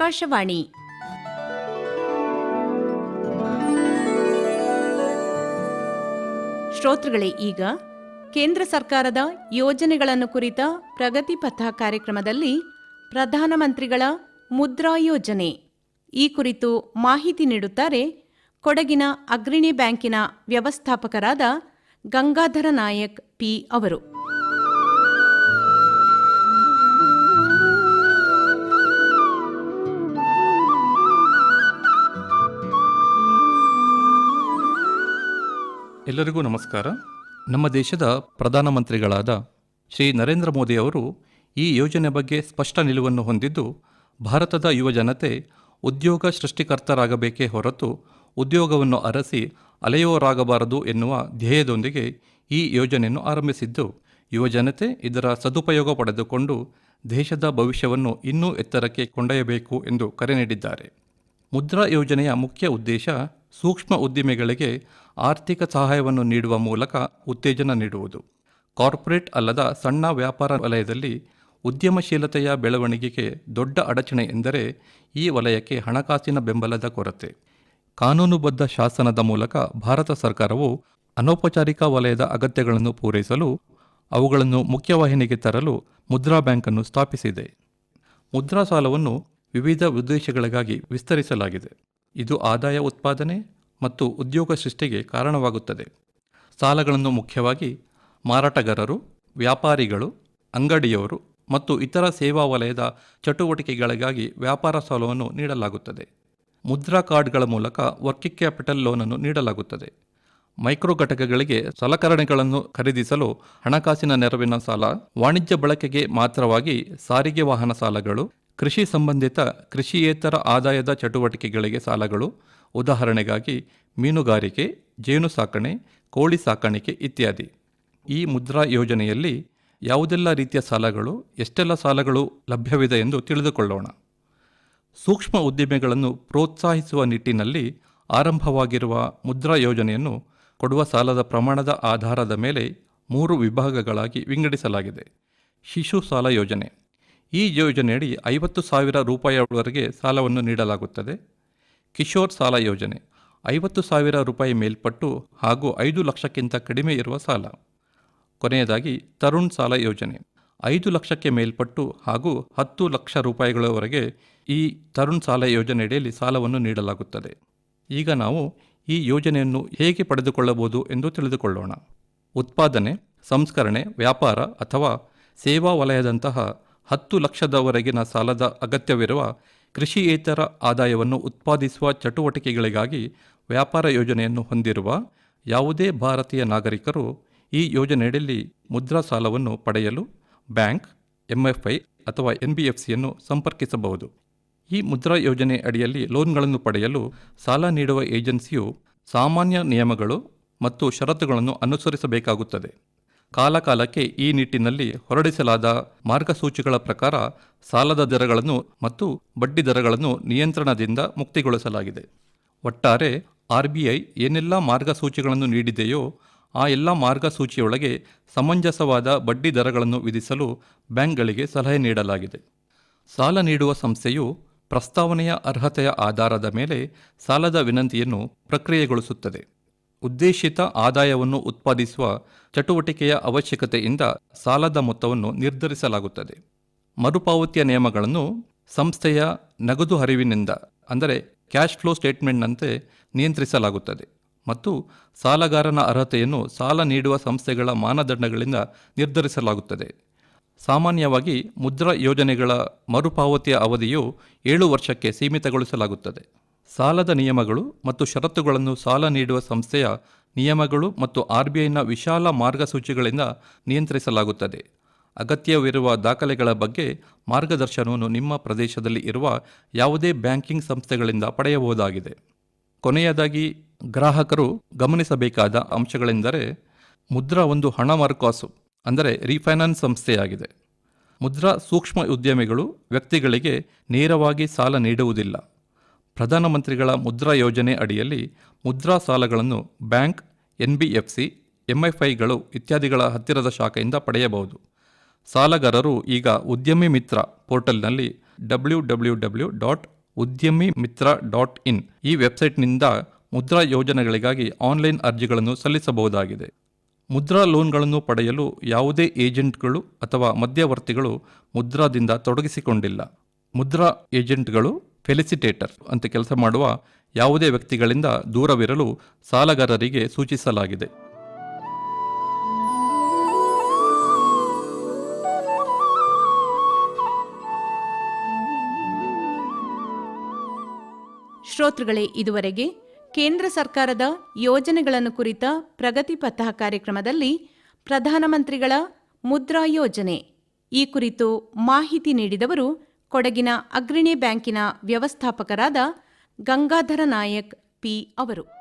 ಆಕಾಶವಾಣಿ. ಶ್ರೋತೃಗಳೇ, ಈಗ ಕೇಂದ್ರ ಸರ್ಕಾರದ ಯೋಜನೆಗಳನ್ನು ಕುರಿತ ಪ್ರಗತಿ ಪಥ ಕಾರ್ಯಕ್ರಮದಲ್ಲಿ ಪ್ರಧಾನಮಂತ್ರಿಗಳ ಮುದ್ರಾ ಯೋಜನೆ. ಈ ಕುರಿತು ಮಾಹಿತಿ ನೀಡುತ್ತಾರೆ ಕೊಡಗಿನ ಅಗ್ರಣಿ ಬ್ಯಾಂಕಿನ ವ್ಯವಸ್ಥಾಪಕರಾದ ಗಂಗಾಧರ ನಾಯಕ್ ಪಿ ಅವರು. ಎಲ್ಲರಿಗೂ ನಮಸ್ಕಾರ. ನಮ್ಮ ದೇಶದ ಪ್ರಧಾನಮಂತ್ರಿಗಳಾದ ಶ್ರೀ ನರೇಂದ್ರ ಮೋದಿ ಅವರು ಈ ಯೋಜನೆ ಬಗ್ಗೆ ಸ್ಪಷ್ಟ ನಿಲುವನ್ನು ಹೊಂದಿದ್ದು, ಭಾರತದ ಯುವ ಜನತೆ ಉದ್ಯೋಗ ಸೃಷ್ಟಿಕರ್ತರಾಗಬೇಕೇ ಹೊರತು ಉದ್ಯೋಗವನ್ನು ಅರಸಿ ಅಲೆಯೋರಾಗಬಾರದು ಎನ್ನುವ ಧ್ಯೇಯದೊಂದಿಗೆ ಈ ಯೋಜನೆಯನ್ನು ಆರಂಭಿಸಿದ್ದು. ಯುವಜನತೆ ಇದರ ಸದುಪಯೋಗ ಪಡೆದುಕೊಂಡು ದೇಶದ ಭವಿಷ್ಯವನ್ನು ಇನ್ನೂ ಎತ್ತರಕ್ಕೆ ಕೊಂಡೊಯ್ಯಬೇಕು ಎಂದು ಕರೆ ನೀಡಿದ್ದಾರೆ. ಮುದ್ರಾ ಯೋಜನೆಯ ಮುಖ್ಯ ಉದ್ದೇಶ ಸೂಕ್ಷ್ಮ ಉದ್ದಿಮೆಗಳಿಗೆ ಆರ್ಥಿಕ ಸಹಾಯವನ್ನು ನೀಡುವ ಮೂಲಕ ಉತ್ತೇಜನ ನೀಡುವುದು. ಕಾರ್ಪೊರೇಟ್ ಅಲ್ಲದ ಸಣ್ಣ ವ್ಯಾಪಾರ ವಲಯದಲ್ಲಿ ಉದ್ಯಮಶೀಲತೆಯ ಬೆಳವಣಿಗೆಗೆ ದೊಡ್ಡ ಅಡಚಣೆ ಎಂದರೆ ಈ ವಲಯಕ್ಕೆ ಹಣಕಾಸಿನ ಬೆಂಬಲದ ಕೊರತೆ. ಕಾನೂನುಬದ್ಧ ಶಾಸನದ ಮೂಲಕ ಭಾರತ ಸರ್ಕಾರವು ಅನೌಪಚಾರಿಕ ವಲಯದ ಅಗತ್ಯಗಳನ್ನು ಪೂರೈಸಲು, ಅವುಗಳನ್ನು ಮುಖ್ಯವಾಹಿನಿಗೆ ತರಲು ಮುದ್ರಾ ಬ್ಯಾಂಕನ್ನು ಸ್ಥಾಪಿಸಿದೆ. ಮುದ್ರಾ ಸಾಲವನ್ನು ವಿವಿಧ ಉದ್ದೇಶಗಳಿಗಾಗಿ ವಿಸ್ತರಿಸಲಾಗಿದೆ. ಇದು ಆದಾಯ ಉತ್ಪಾದನೆ ಮತ್ತು ಉದ್ಯೋಗ ಸೃಷ್ಟಿಗೆ ಕಾರಣವಾಗುತ್ತದೆ. ಸಾಲಗಳನ್ನು ಮುಖ್ಯವಾಗಿ ಮಾರಾಟಗಾರರು, ವ್ಯಾಪಾರಿಗಳು, ಅಂಗಡಿಯವರು ಮತ್ತು ಇತರ ಸೇವಾ ವಲಯದ ಚಟುವಟಿಕೆಗಳಿಗಾಗಿ ವ್ಯಾಪಾರ ಸಾಲವನ್ನು ನೀಡಲಾಗುತ್ತದೆ. ಮುದ್ರಾ ಕಾರ್ಡ್ಗಳ ಮೂಲಕ ವರ್ಕಿಂಗ್ ಕ್ಯಾಪಿಟಲ್ ಲೋನನ್ನು ನೀಡಲಾಗುತ್ತದೆ. ಮೈಕ್ರೋ ಘಟಕಗಳಿಗೆ ಸಲಕರಣೆಗಳನ್ನು ಖರೀದಿಸಲು ಹಣಕಾಸಿನ ನೆರವಿನ ಸಾಲ, ವಾಣಿಜ್ಯ ಬಳಕೆಗೆ ಮಾತ್ರವಾಗಿ ಸಾರಿಗೆ ವಾಹನ ಸಾಲಗಳು ಕೃಷಿ ಸಂಬಂಧಿತ ಕೃಷಿಯೇತರ ಆದಾಯದ ಚಟುವಟಿಕೆಗಳಿಗೆ ಸಾಲಗಳು, ಉದಾಹರಣೆಗಾಗಿ ಮೀನುಗಾರಿಕೆ, ಜೇನು ಸಾಕಣೆ, ಕೋಳಿ ಸಾಕಾಣಿಕೆ ಇತ್ಯಾದಿ. ಈ ಮುದ್ರಾ ಯೋಜನೆಯಲ್ಲಿ ಯಾವುದೆಲ್ಲ ರೀತಿಯ ಸಾಲಗಳು, ಎಷ್ಟೆಲ್ಲ ಸಾಲಗಳು ಲಭ್ಯವಿದೆ ಎಂದು ತಿಳಿದುಕೊಳ್ಳೋಣ. ಸೂಕ್ಷ್ಮ ಉದ್ದಿಮೆಗಳನ್ನು ಪ್ರೋತ್ಸಾಹಿಸುವ ನಿಟ್ಟಿನಲ್ಲಿ ಆರಂಭವಾಗಿರುವ ಮುದ್ರಾ ಯೋಜನೆಯನ್ನು ಕೊಡುವ ಸಾಲದ ಪ್ರಮಾಣದ ಆಧಾರದ ಮೇಲೆ ಮೂರು ವಿಭಾಗಗಳಾಗಿ ವಿಂಗಡಿಸಲಾಗಿದೆ. ಶಿಶು ಸಾಲ ಯೋಜನೆ. ಈ ಯೋಜನೆಯಡಿ ಐವತ್ತು ಸಾವಿರ ರೂಪಾಯಿವರೆಗೆ ಸಾಲವನ್ನು ನೀಡಲಾಗುತ್ತದೆ. ಕಿಶೋರ್ ಸಾಲ ಯೋಜನೆ, ಐವತ್ತು ಸಾವಿರ ರೂಪಾಯಿ ಮೇಲ್ಪಟ್ಟು ಹಾಗೂ ಐದು ಲಕ್ಷಕ್ಕಿಂತ ಕಡಿಮೆ ಇರುವ ಸಾಲ. ಕೊನೆಯದಾಗಿ ತರುಣ್ ಸಾಲ ಯೋಜನೆ, ಐದು ಲಕ್ಷಕ್ಕೆ ಮೇಲ್ಪಟ್ಟು ಹಾಗೂ ಹತ್ತು ಲಕ್ಷ ರೂಪಾಯಿಗಳವರೆಗೆ ಈ ತರುಣ್ ಸಾಲ ಯೋಜನೆಯಡಿಯಲ್ಲಿ ಸಾಲವನ್ನು ನೀಡಲಾಗುತ್ತದೆ. ಈಗ ನಾವು ಈ ಯೋಜನೆಯನ್ನು ಹೇಗೆ ಪಡೆದುಕೊಳ್ಳಬಹುದು ಎಂದು ತಿಳಿದುಕೊಳ್ಳೋಣ. ಉತ್ಪಾದನೆ, ಸಂಸ್ಕರಣೆ, ವ್ಯಾಪಾರ ಅಥವಾ ಸೇವಾ ವಲಯದಂತಹ ಹತ್ತು ಲಕ್ಷದವರೆಗಿನ ಸಾಲದ ಅಗತ್ಯವಿರುವ ಕೃಷಿಯೇತರ ಆದಾಯವನ್ನು ಉತ್ಪಾದಿಸುವ ಚಟುವಟಿಕೆಗಳಿಗಾಗಿ ವ್ಯಾಪಾರ ಯೋಜನೆಯನ್ನು ಹೊಂದಿರುವ ಯಾವುದೇ ಭಾರತೀಯ ನಾಗರಿಕರು ಈ ಯೋಜನೆಯಡಿಯಲ್ಲಿ ಮುದ್ರಾ ಸಾಲವನ್ನು ಪಡೆಯಲು ಬ್ಯಾಂಕ್, ಎಂಎಫ್ಐ ಅಥವಾ ಎನ್ಬಿಎಫ್ಸಿಯನ್ನು ಸಂಪರ್ಕಿಸಬಹುದು. ಈ ಮುದ್ರಾ ಯೋಜನೆ ಅಡಿಯಲ್ಲಿ ಲೋನ್ಗಳನ್ನು ಪಡೆಯಲು ಸಾಲ ನೀಡುವ ಏಜೆನ್ಸಿಯು ಸಾಮಾನ್ಯ ನಿಯಮಗಳು ಮತ್ತು ಷರತ್ತುಗಳನ್ನು ಅನುಸರಿಸಬೇಕಾಗುತ್ತದೆ. ಕಾಲಕಾಲಕ್ಕೆ ಈ ನಿಟ್ಟಿನಲ್ಲಿ ಹೊರಡಿಸಲಾದ ಮಾರ್ಗಸೂಚಿಗಳ ಪ್ರಕಾರ ಸಾಲದ ದರಗಳನ್ನು ಮತ್ತು ಬಡ್ಡಿ ದರಗಳನ್ನು ನಿಯಂತ್ರಣದಿಂದ ಮುಕ್ತಿಗೊಳಿಸಲಾಗಿದೆ. ಒಟ್ಟಾರೆ ಆರ್ಬಿಐ ಏನೆಲ್ಲ ಮಾರ್ಗಸೂಚಿಗಳನ್ನು ನೀಡಿದೆಯೋ ಆ ಎಲ್ಲ ಮಾರ್ಗಸೂಚಿಯೊಳಗೆ ಸಮಂಜಸವಾದ ಬಡ್ಡಿ ದರಗಳನ್ನು ವಿಧಿಸಲು ಬ್ಯಾಂಕ್ಗಳಿಗೆ ಸಲಹೆ ನೀಡಲಾಗಿದೆ. ಸಾಲ ನೀಡುವ ಸಂಸ್ಥೆಯು ಪ್ರಸ್ತಾವನೆಯ ಅರ್ಹತೆಯ ಆಧಾರದ ಮೇಲೆ ಸಾಲದ ವಿನಂತಿಯನ್ನು ಪ್ರಕ್ರಿಯೆಗೊಳಿಸುತ್ತದೆ. ಉದ್ದೇಶಿತ ಆದಾಯವನ್ನು ಉತ್ಪಾದಿಸುವ ಚಟುವಟಿಕೆಯ ಅವಶ್ಯಕತೆಯಿಂದ ಸಾಲದ ಮೊತ್ತವನ್ನು ನಿರ್ಧರಿಸಲಾಗುತ್ತದೆ. ಮರುಪಾವತಿಯ ನಿಯಮಗಳನ್ನು ಸಂಸ್ಥೆಯ ನಗದು ಹರಿವಿನಿಂದ, ಅಂದರೆ ಕ್ಯಾಶ್ ಫ್ಲೋ ಸ್ಟೇಟ್ಮೆಂಟ್ನಂತೆ ನಿಯಂತ್ರಿಸಲಾಗುತ್ತದೆ ಮತ್ತು ಸಾಲಗಾರನ ಅರ್ಹತೆಯನ್ನು ಸಾಲ ನೀಡುವ ಸಂಸ್ಥೆಗಳ ಮಾನದಂಡಗಳಿಂದ ನಿರ್ಧರಿಸಲಾಗುತ್ತದೆ. ಸಾಮಾನ್ಯವಾಗಿ ಮುದ್ರಾ ಯೋಜನೆಗಳ ಮರುಪಾವತಿಯ ಅವಧಿಯು ಏಳು ವರ್ಷಕ್ಕೆ ಸೀಮಿತಗೊಳಿಸಲಾಗುತ್ತದೆ. ಸಾಲದ ನಿಯಮಗಳು ಮತ್ತು ಷರತ್ತುಗಳನ್ನು ಸಾಲ ನೀಡುವ ಸಂಸ್ಥೆಯ ನಿಯಮಗಳು ಮತ್ತು ಆರ್ಬಿಐನ ವಿಶಾಲ ಮಾರ್ಗಸೂಚಿಗಳಿಂದ ನಿಯಂತ್ರಿಸಲಾಗುತ್ತದೆ. ಅಗತ್ಯವಿರುವ ದಾಖಲೆಗಳ ಬಗ್ಗೆ ಮಾರ್ಗದರ್ಶನವನ್ನು ನಿಮ್ಮ ಪ್ರದೇಶದಲ್ಲಿ ಇರುವ ಯಾವುದೇ ಬ್ಯಾಂಕಿಂಗ್ ಸಂಸ್ಥೆಗಳಿಂದ ಪಡೆಯಬಹುದಾಗಿದೆ. ಕೊನೆಯದಾಗಿ, ಗ್ರಾಹಕರು ಗಮನಿಸಬೇಕಾದ ಅಂಶಗಳೆಂದರೆ, ಮುದ್ರಾ ಒಂದು ಹಣ ಮಾರುಕಾಸು, ಅಂದರೆ ರೀಫೈನಾನ್ಸ್ ಸಂಸ್ಥೆಯಾಗಿದೆ. ಮುದ್ರಾ ಸೂಕ್ಷ್ಮ ಉದ್ಯಮಿಗಳು ವ್ಯಕ್ತಿಗಳಿಗೆ ನೇರವಾಗಿ ಸಾಲ ನೀಡುವುದಿಲ್ಲ. ಪ್ರಧಾನಮಂತ್ರಿಗಳ ಮುದ್ರಾ ಯೋಜನೆ ಅಡಿಯಲ್ಲಿ ಮುದ್ರಾ ಸಾಲಗಳನ್ನು ಬ್ಯಾಂಕ್ ಎನ್ಬಿಎಫ್ಸಿ ಎಂಎಫ್ಐಗಳು ಇತ್ಯಾದಿಗಳ ಹತ್ತಿರದ ಶಾಖೆಯಿಂದ ಪಡೆಯಬಹುದು. ಸಾಲಗಾರರು ಈಗ ಉದ್ಯಮಿ ಮಿತ್ರ ಪೋರ್ಟಲ್ನಲ್ಲಿ ಡಬ್ಲ್ಯೂ ಡಬ್ಲ್ಯೂ ಡಬ್ಲ್ಯೂ ಡಾಟ್ ಉದ್ಯಮಿ ಮಿತ್ರ ಡಾಟ್ ಇನ್ ಈ ವೆಬ್ಸೈಟ್ನಿಂದ ಮುದ್ರಾ ಯೋಜನೆಗಳಿಗಾಗಿ ಆನ್ಲೈನ್ ಅರ್ಜಿಗಳನ್ನು ಸಲ್ಲಿಸಬಹುದಾಗಿದೆ. ಮುದ್ರಾ ಲೋನ್ಗಳನ್ನು ಪಡೆಯಲು ಯಾವುದೇ ಏಜೆಂಟ್ಗಳು ಅಥವಾ ಮಧ್ಯವರ್ತಿಗಳು ಮುದ್ರಾದಿಂದ ತೊಡಗಿಸಿಕೊಂಡಿಲ್ಲ. ಮುದ್ರಾ ಏಜೆಂಟ್ಗಳು ಫೆಲಿಸಿಟೇಟರ್ ಅಂತ ಕೆಲಸ ಮಾಡುವ ಯಾವುದೇ ವ್ಯಕ್ತಿಗಳಿಂದ ದೂರವಿರಲು ಸಾಲಗಾರರಿಗೆ ಸೂಚಿಸಲಾಗಿದೆ. ಶ್ರೋತೃಗಳೇ, ಇದುವರೆಗೆ ಕೇಂದ್ರ ಸರ್ಕಾರದ ಯೋಜನೆಗಳನ್ನು ಕುರಿತ ಪ್ರಗತಿ ಪಥ ಕಾರ್ಯಕ್ರಮದಲ್ಲಿ ಪ್ರಧಾನಮಂತ್ರಿಗಳ ಮುದ್ರಾ ಯೋಜನೆ. ಈ ಕುರಿತು ಮಾಹಿತಿ ನೀಡಿದವರು ಕೊಡಗಿನ ಅಗ್ರಣಿ ಬ್ಯಾಂಕಿನ ವ್ಯವಸ್ಥಾಪಕರಾದ ಗಂಗಾಧರ ನಾಯಕ್ ಪಿ ಅವರು.